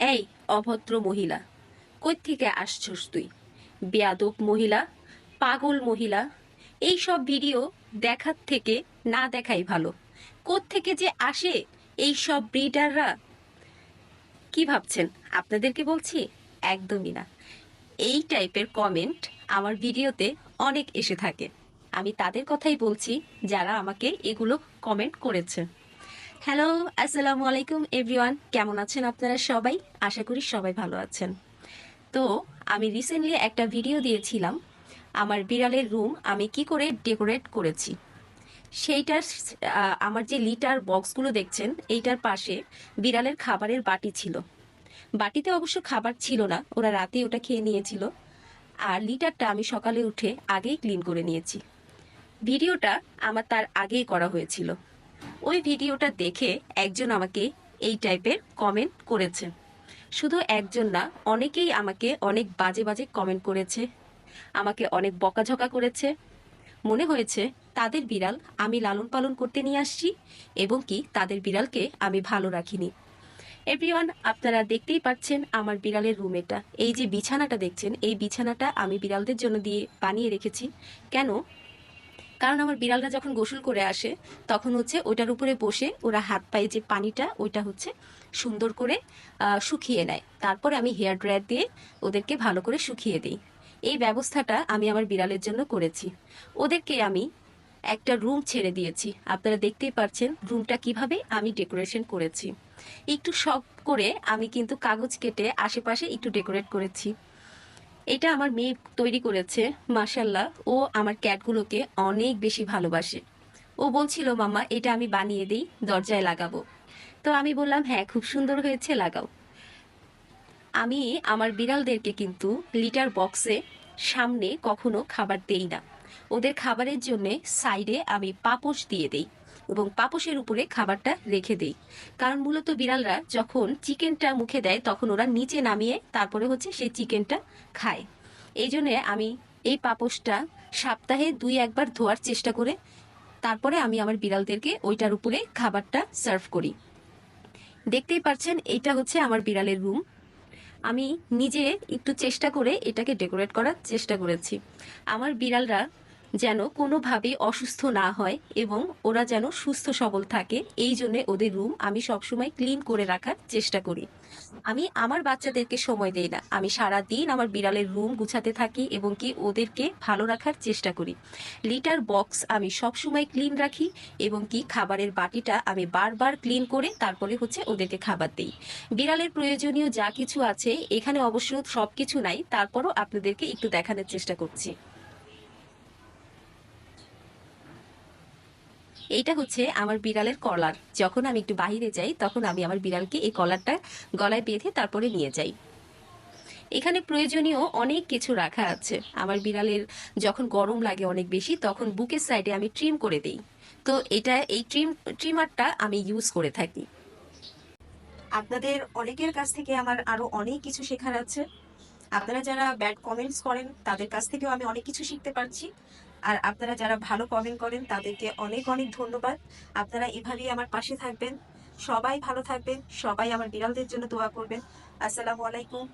এই অভদ্র মহিলা কই থেকে আসছস তুই? বেয়াদব মহিলা, পাগল মহিলা এই সব ভিডিও দেখার থেকে না দেখাই ভালো। থেকে যে আসে এই সব ব্রিডাররা? কি ভাবছেন? আপনাদেরকে বলছি, একদমই না। এই টাইপের কমেন্ট আমার ভিডিওতে অনেক এসে থাকে। আমি তাদের কথাই বলছি যারা আমাকে এগুলো কমেন্ট করেছে। হ্যালো আসসালামু আলাইকুম এভরিওয়ান। কেমন আছেন আপনারা সবাই? আশা করি সবাই ভালো আছেন। তো, আমি রিসেন্টলি একটা ভিডিও দিয়েছিলাম। আমার বিড়ালের রুম আমি কি করে ডেকোরেট করেছি। সেইটার আমার যে লিটার বক্সগুলো দেখছেন, এইটার পাশে বিড়ালের খাবারের বাটি ছিল। বাটিতে অবশ্য খাবার ছিল না, ওরা রাতে ওটা খেয়ে নিয়েছিল। আর লিটারটা আমি সকালে উঠে আগেই ক্লিন করে নিয়েছি। ভিডিওটা আমার তার আগেই করা হয়েছিল। ওই ভিডিওটা দেখে একজন আমাকে এই টাইপের কমেন্ট করেছে। শুধু একজন না, অনেকেই আমাকে অনেক বাজে বাজে কমেন্ট করেছে, আমাকে অনেক বকাঝকা করেছে। মনে হয়েছে, তাদের বিড়াল আমি লালন পালন করতে নিয়ে আসছি এবং কি তাদের বিড়ালকে আমি ভালো রাখিনি। এভরিওয়ান আপনারা দেখতেই পাচ্ছেন আমার বিড়ালের রুম এটা। এই যে বিছানাটা দেখছেন, এই বিছানাটা আমি বিড়ালদের জন্য দিয়ে বানিয়ে রেখেছি। কেন? কারণ আমার বিড়ালরা যখন গোসল করে আসে, তখন হচ্ছে ওইটার উপরে বসে ওরা হাত পায়ে যে পানিটা, ওইটা হচ্ছে সুন্দর করে শুকিয়ে নেয়। তারপরে আমি হেয়ার ড্রায়ার দিয়ে ওদেরকে ভালো করে শুকিয়ে দিই। এই ব্যবস্থাটা আমি আমার বিড়ালের জন্য করেছি। ওদেরকে আমি একটা রুম ছেড়ে দিয়েছি। আপনারা দেখতেই পাচ্ছেন রুমটা কীভাবে আমি ডেকোরেশন করেছি। একটু শখ করে আমি কিন্তু কাগজ কেটে আশেপাশে একটু ডেকোরেট করেছি। এটা আমার মেয়ে তৈরি করেছে মাসাল্লাহ ও আমার ক্যাটগুলোকে অনেক বেশি ভালোবাসে। ও বলছিল মামা এটা আমি বানিয়ে দিই, দরজায় লাগাবো। তো আমি বললাম হ্যাঁ খুব সুন্দর হয়েছে, লাগাও। আমি আমার বিড়ালদেরকে কিন্তু লিটার বক্সে সামনে কখনো খাবার দেই না। ওদের খাবারের জন্যে সাইডে আমি পাপোশ দিয়ে দেই। এবং পাপোশের উপরে খাবারটা রেখে দেই। কারণ মূলত বিড়ালরা যখন চিকেনটা মুখে দেয়, তখন ওরা নিচে নামিয়ে তারপরে হচ্ছে সেই চিকেনটা খায়। এই জন্যে আমি এই পাপোশটা সপ্তাহে দুই একবার ধোয়ার চেষ্টা করে, তারপরে আমি আমার বিড়ালদেরকে ওইটার উপরে খাবারটা সার্ভ করি। দেখতেই পাচ্ছেন, এটা হচ্ছে আমার বিড়ালের রুম। আমি নিজে একটু চেষ্টা করে এটাকে ডেকোরেট করার চেষ্টা করেছি। আমার বিড়ালরা যেন কোনোভাবে অসুস্থ না হয় এবং ওরা যেন সুস্থ সবল থাকে। এই জন্য ওদের রুম আমি সবসময় ক্লিন করে রাখার চেষ্টা করি। আমি আমার বাচ্চাদেরকে সময় দেই না। আমি সারা দিন আমার বিড়ালের রুম গুছাতে থাকি এবং কি ওদেরকে ভালো রাখার চেষ্টা করি। লিটার বক্স আমি সবসময় ক্লিন রাখি এবং কি খাবারের বাটিটা আমি বারবার ক্লিন করে তারপরে হচ্ছে ওদেরকে খাবার দিই। বিড়ালের প্রয়োজনীয় যা কিছু আছে, এখানে অবশ্য সব কিছু নাই, তারপরও আপনাদেরকে একটু দেখানোর চেষ্টা করছি। এইটা হচ্ছে আমার বিড়ালের কলার। যখন আমি একটু বাইরে যাই, তখন আমি আমার বিড়ালকে এই কলারটা গলায় বেঁধে তারপরে নিয়ে যাই। এখানে প্রয়োজনীয় অনেক কিছু রাখা আছে। আমার বিড়ালের যখন গরম লাগে অনেক বেশি, তখন বুকের সাইডে আমি ট্রিম করে দিই। তো এটা এই ট্রিম ট্রিমারটা আমি ইউজ করে থাকি। আপনাদের অনেকের কাছ থেকে আমার আরও অনেক কিছু শেখার আছে। আপনারা যারা ব্যাড কমেন্টস করেন, তাদের কাছ থেকেও আমি অনেক কিছু শিখতে পারছি। আর আপনারা যারা ভালো কমেন্ট করেন, তাদেরকে অনেক অনেক ধন্যবাদ। আপনারা এভাবেই আমার পাশে থাকবেন। সবাই ভালো থাকবেন। সবাই আমার বিড়ালদের জন্য দোয়া করবেন। আসসালামু আলাইকুম।